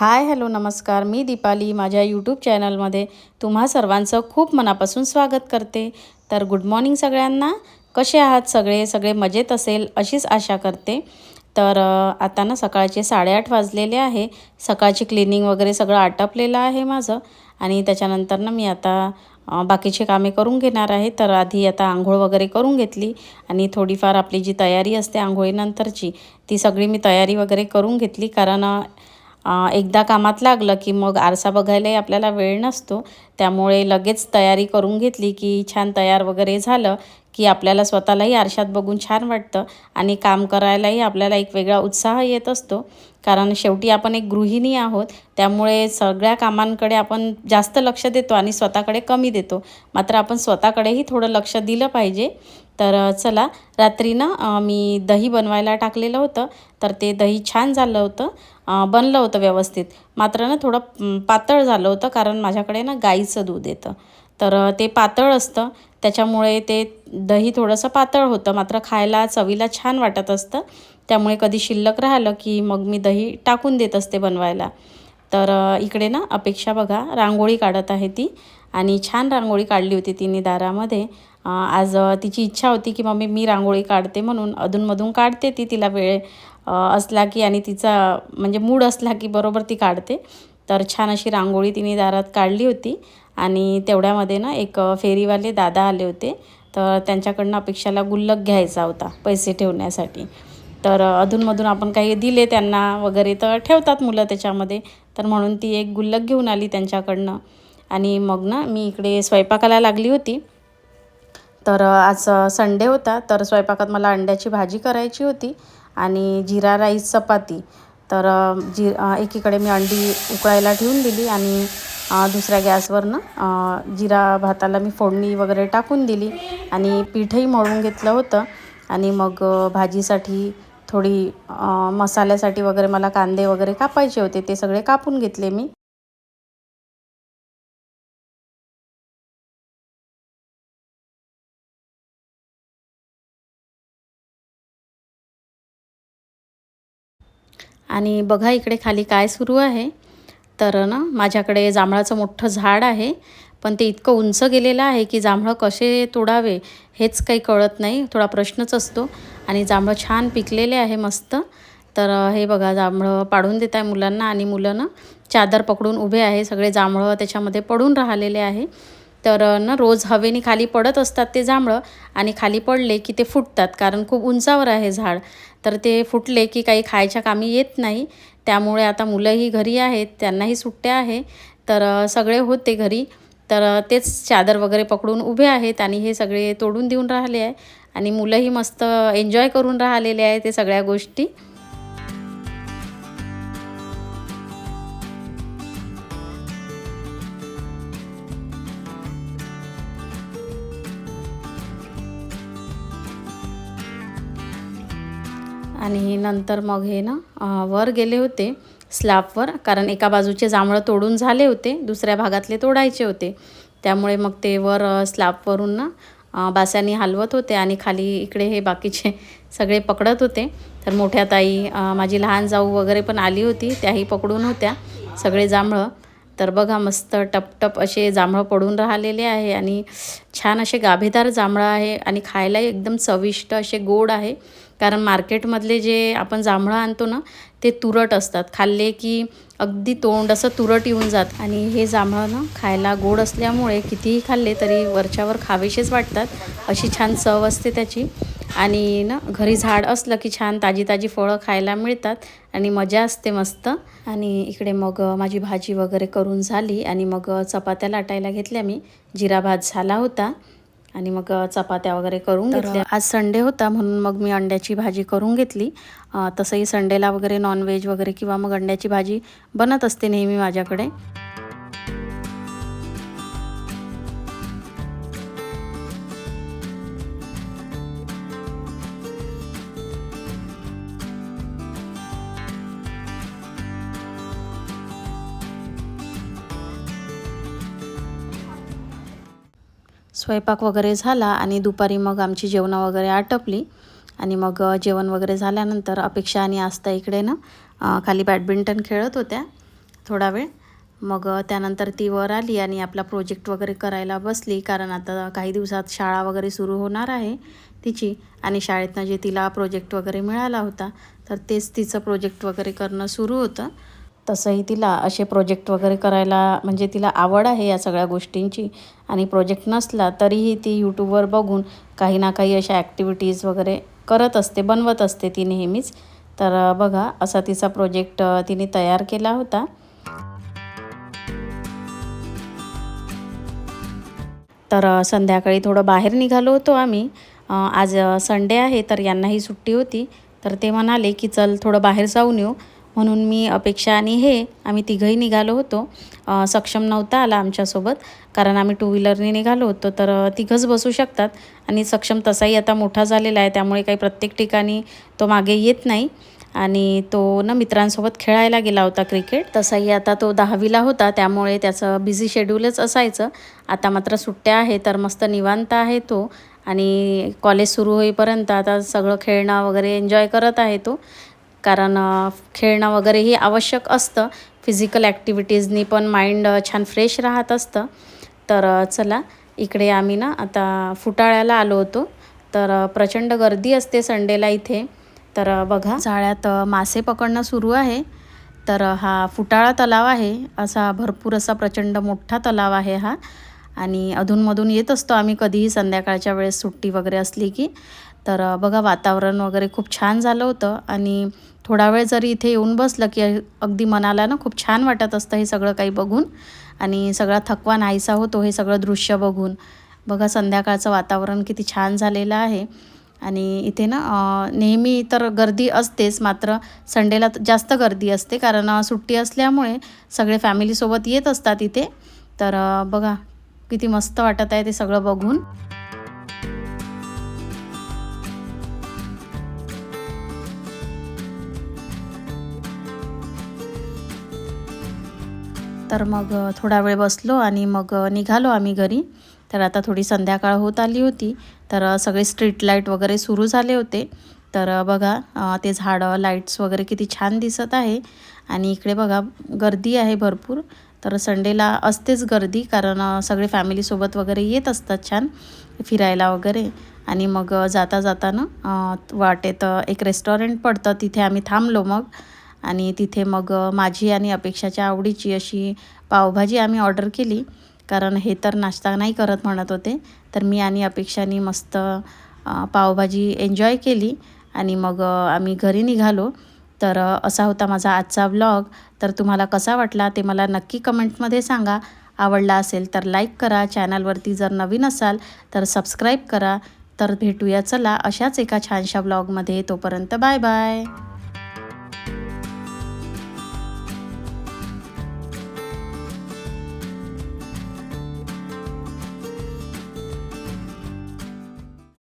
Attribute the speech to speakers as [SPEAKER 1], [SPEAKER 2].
[SPEAKER 1] Hi hello नमस्कार. मी दीपाली माझ्या YouTube चॅनलमध्ये तुम्हा सर्वांचं खूप मनापासून स्वागत करते. तर गुड मॉर्निंग सगळ्यांना. कसे आहात सगळे? सगळे मजेत असेल अशीच आशा करते. तर आता ना सकाळचे साडेआठ वाजलेले आहे. सकाळची क्लिनिंग वगैरे सगळं आटपलेलं आहे माझं. आणि त्याच्यानंतर ना मी आता बाकीचे कामे करून घेणार आहे. तर आधी आता आंघोळ वगैरे करून घेतली. आणि थोडीफार आपली जी तयारी असते आंघोळीनंतरची ती सगळी मी तयारी वगैरे करून घेतली. कारण एकदा कामात लागलं की मग आरसा बघायलाही आपल्याला वेळ नसतो. त्यामुळे लगेच तयारी करून घेतली की छान तयार वगैरे झालं की आपल्याला स्वतःलाही आरशात बघून छान वाटतं आणि काम करायलाही आपल्याला एक वेगळा उत्साह येत असतो. कारण शेवटी आपण एक गृहिणी आहोत. त्यामुळे सगळ्या कामांकडे आपण जास्त लक्ष देतो आणि स्वतःकडे कमी देतो. मात्र आपण स्वतःकडेही थोडं लक्ष दिलं पाहिजे. तर चला रात्री ना मी दही बनवायला टाकलेलं होतं. तर ते दही छान झालं होतं. बनलं होतं व्यवस्थित. मात्र ना थोडं पातळ झालं होतं कारण माझ्याकडे ना गाईचं दूध येतं. तर ते पातळ असतं. त्याच्यामुळे ते दही थोडंसं पातळ होतं. मात्र खायला चवीला छान वाटत असतं. त्यामुळे कधी शिल्लक राहिलं की मग मी दही टाकून देत असते बनवायला. तर इकडे ना अपेक्षा बघा रांगोळी काढत आहे ती. आणि छान रांगोळी काढली होती तिने दारामध्ये. आज तिची इच्छा होती की मम्मी मी रांगोळी काढते म्हणून अधूनमधून काढते ती तिला वेळ असला की आणि तिचा म्हणजे मूड असला की बरोबर ती काढते. तर छान अशी रांगोळी तिने दारात काढली होती आणि तेवढ्यामध्ये ना एक फेरीवाले दादा आले होते. तर त्यांच्याकडनं अपेक्षाला गुल्लक घ्यायचा होता पैसे ठेवण्यासाठी. तर अधूनमधून आपण काही दिले त्यांना वगैरे तर ठेवतात मुलं त्याच्यामध्ये. तर म्हणून ती एक गुल्लक घेऊन आली त्यांच्याकडनं. आणि मग ना मी इकडे स्वयंपाकाला लागली होती. तर आज संडे होता तर स्वयंपाकात मला अंड्याची भाजी करायची होती आणि जिरा राईस चपाती. तर जी एकीकडे मी अंडी उकळायला ठेवून दिली आणि दुसऱ्या गॅसवरनं जिरा भाताला मी फोडणी वगैरे टाकून दिली आणि पीठही मळून घेतलं होतं. आणि मग भाजीसाठी थोडी मसाल्यासाठी वगैरे मला कांदे वगैरे कापायचे होते ते सगळे कापून घेतले मी. आणि बघा इकडे खाली काय सुरू आहे. तर ना माझ्याकडे जांभळाचं मोठं झाड आहे. पण ते इतकं उंच गेलेलं आहे की जांभळं कसे तोडावे हेच काही कळत नाही. थोडा प्रश्नच असतो. आणि जांभळं छान पिकलेले आहे मस्त. तर हे बघा जांभळं पाडून देत आहे मुलांना आणि मुलं ना चादर पकडून उभे आहे. सगळे जांभळं त्याच्यामध्ये पडून राहिलेले आहे. तर ना रोज हवेने खाली पडत असतात ते जांभळं आणि खाली पडले की ते फुटतात कारण खूप उंचावर आहे झाड. तर ते फुटले की काही खायच्या कामी येत नाही. त्यामुळे आता मुलंही घरी आहेत त्यांनाही सुट्ट्या आहे. तर सगळे होते घरी. तर तेच चादर वगैरे पकडून उभे आहेत आणि हे सगळे तोडून देऊन राहिले आहे. आणि मुलंही मस्त एन्जॉय करून राहिलेले आहे ते सगळ्या गोष्टी. आणि नंतर मग हे ना वर गेले होते स्लॅबवर कारण एका बाजूचे जांभळं तोडून झाले होते दुसऱ्या भागातले तोडायचे होते. त्यामुळे मग ते वर स्लॅपवरून स्लॅबवरून ना बास्यानी हलवत होते आणि खाली इकडे हे बाकीचे सगळे पकडत होते. तर मोठ्या ताई माझी लहान जाऊ वगैरे पण आली होती त्याही पकडून होत्या सगळे जांभळं. तर बघा मस्त टपटप असे जांभळं पडून राहिलेले आहे आणि छान असे गाभेदार जांभळं आहे आणि खायलाही एकदम चविष्ट असे गोड आहे. कारण मार्केटमधले जे आपण जांभळं आणतो ना ते तुरट असतात. खाल्ले की अगदी तोंड असं तुरट येऊन जात. आणि हे जांभळं ना खायला गोड असल्यामुळे कितीही खाल्ले तरी वरच्यावर खावेसेच वाटतात. अशी छान चव असते त्याची. आणि ना घरी झाड असलं की छान ताजी ताजी फळं खायला मिळतात. आणि मजा असते मस्त. आणि इकडे मग माझी भाजी वगैरे करून झाली. आणि मग चपात्या लाटायला घेतल्या मी. जिरा भात झाला होता. आणि मग चपात्या वगैरे करून घेतल्या. आज संडे होता म्हणून मग मी अंड्याची भाजी करून घेतली. तसंही संडेला वगैरे नॉनव्हेज वगैरे किंवा मग अंड्याची भाजी बनत असते नेहमी माझ्याकडे. स्वयंपाक वगैरे झाला आणि दुपारी मग आमची जेवणं वगैरे आटपली. आणि मग जेवण वगैरे झाल्यानंतर अपेक्षा आणि आस्था इकडे ना खाली बॅडमिंटन खेळत होत्या थोडा वेळ. मग त्यानंतर ती वर आली आणि आपला प्रोजेक्ट वगैरे करायला बसली. कारण आता काही दिवसात शाळा वगैरे सुरू होणार आहे तिची आणि शाळेतनं जे तिला प्रोजेक्ट वगैरे मिळाला होता तर तेच तिचं प्रोजेक्ट वगैरे करणं सुरू होतं. तसंही तिला असे प्रोजेक्ट वगैरे करायला म्हणजे तिला आवड आहे या सगळ्या गोष्टींची. आणि प्रोजेक्ट नसला तरीही ती यूट्यूबवर बघून काही ना काही अशा ॲक्टिव्हिटीज वगैरे करत असते बनवत असते ती नेहमीच. तर बघा असा तिचा प्रोजेक्ट तिने तयार केला होता. तर संध्याकाळी थोडं बाहेर निघालो होतो आम्ही. आज संडे आहे तर यांनाही सुट्टी होती. तर ते म्हणाले की चल थोडं बाहेर जाऊन येऊ. म्हणून मी अपेक्षा आणि हे आम्ही तिघंही निघालो होतो. सक्षम नव्हता आला आमच्यासोबत. कारण आम्ही टू व्हीलरने निघालो होतो तर तिघंच बसू शकतात. आणि सक्षम तसाही आता मोठा झालेला आहे त्यामुळे काही प्रत्येक ठिकाणी तो मागे येत नाही. आणि तो ना मित्रांसोबत खेळायला गेला होता क्रिकेट. तसाही आता तो दहावीला होता त्यामुळे त्याचं बिझी शेड्यूलच असायचं. आता मात्र सुट्ट्या आहे तर मस्त निवांत आहे तो. आणि कॉलेज सुरू होईपर्यंत आता सगळं खेळणं वगैरे एन्जॉय करत आहे तो. कारण खेळणं वगैरे हे आवश्यक असतं. फिजिकल ॲक्टिव्हिटीजनी पण माइंड छान फ्रेश राहत असतं. तर चला इकडे आम्ही ना आता फुटाळ्याला आलो होतो. तर प्रचंड गर्दी असते संडेला इथे. तर बघा जाळ्यात मासे पकडणं सुरू आहे. तर हा फुटाळा तलाव आहे. असा भरपूर असा प्रचंड मोठा तलाव आहे हा. आणि अधूनमधून येत असतो आम्ही कधीही. संध्याकाळच्या वेळेस सुट्टी वगैरे असली की. तर बघा वातावरण वगैरे खूप छान झालं होतं आणि थोडा वेळ जरी इथे येऊन बसलं की अगदी मनाला ना खूप छान वाटत असतं हे सगळं काही बघून आणि सगळा थकवा नाहीसा होतो हे सगळं दृश्य बघून. बघा संध्याकाळचं वातावरण किती छान झालेलं आहे आणि इथे ना नेहमी तर गर्दी असतेच मात्र संडेला जास्त गर्दी असते कारण सुट्टी असल्यामुळे सगळे फॅमिलीसोबत येत असतात इथे. तर बघा किती मस्त वाटत आहे ते सगळं बघून. तर मग थोडा वेळ बसलो आणि मग निघालो आम्ही घरी. तर आता थोडी संध्याकाळ होत आली होती. तर सगळे स्ट्रीट लाइट वगैरे सुरू झाले होते. तर बघा ते झाडं लाईट्स वगैरे किती छान दिसत आहे. आणि इकडे बघा गर्दी आहे भरपूर. तर संडेला असतेच गर्दी कारण सगळे फॅमिलीसोबत वगैरे येत असतात छान फिरायला वगैरे. आणि मग जाता जाताना वाटेत एक रेस्टॉरंट पडतं. तिथे आम्ही थांबलो मग. आणि तिथे मग माझी आणि अपेक्षाच्या आवडीची अशी पावभाजी आम्ही ऑर्डर केली. कारण हे तर नाश्ता नाही करत म्हणत होते. तर मी आणि अपेक्षाने मस्त पावभाजी एन्जॉय केली आणि मग आम्ही घरी निघालो. तर असा होता माझा आजचा व्लॉग तर तुम्हाला कसा वाटला ते मला नक्की कमेंटमध्ये सांगा. आवडला असेल तर लाईक करा. चॅनलवरती जर नवीन असाल तर सबस्क्राईब करा. तर भेटूया चला अशाच एका छानशा ब्लॉगमध्ये तोपर्यंत बाय बाय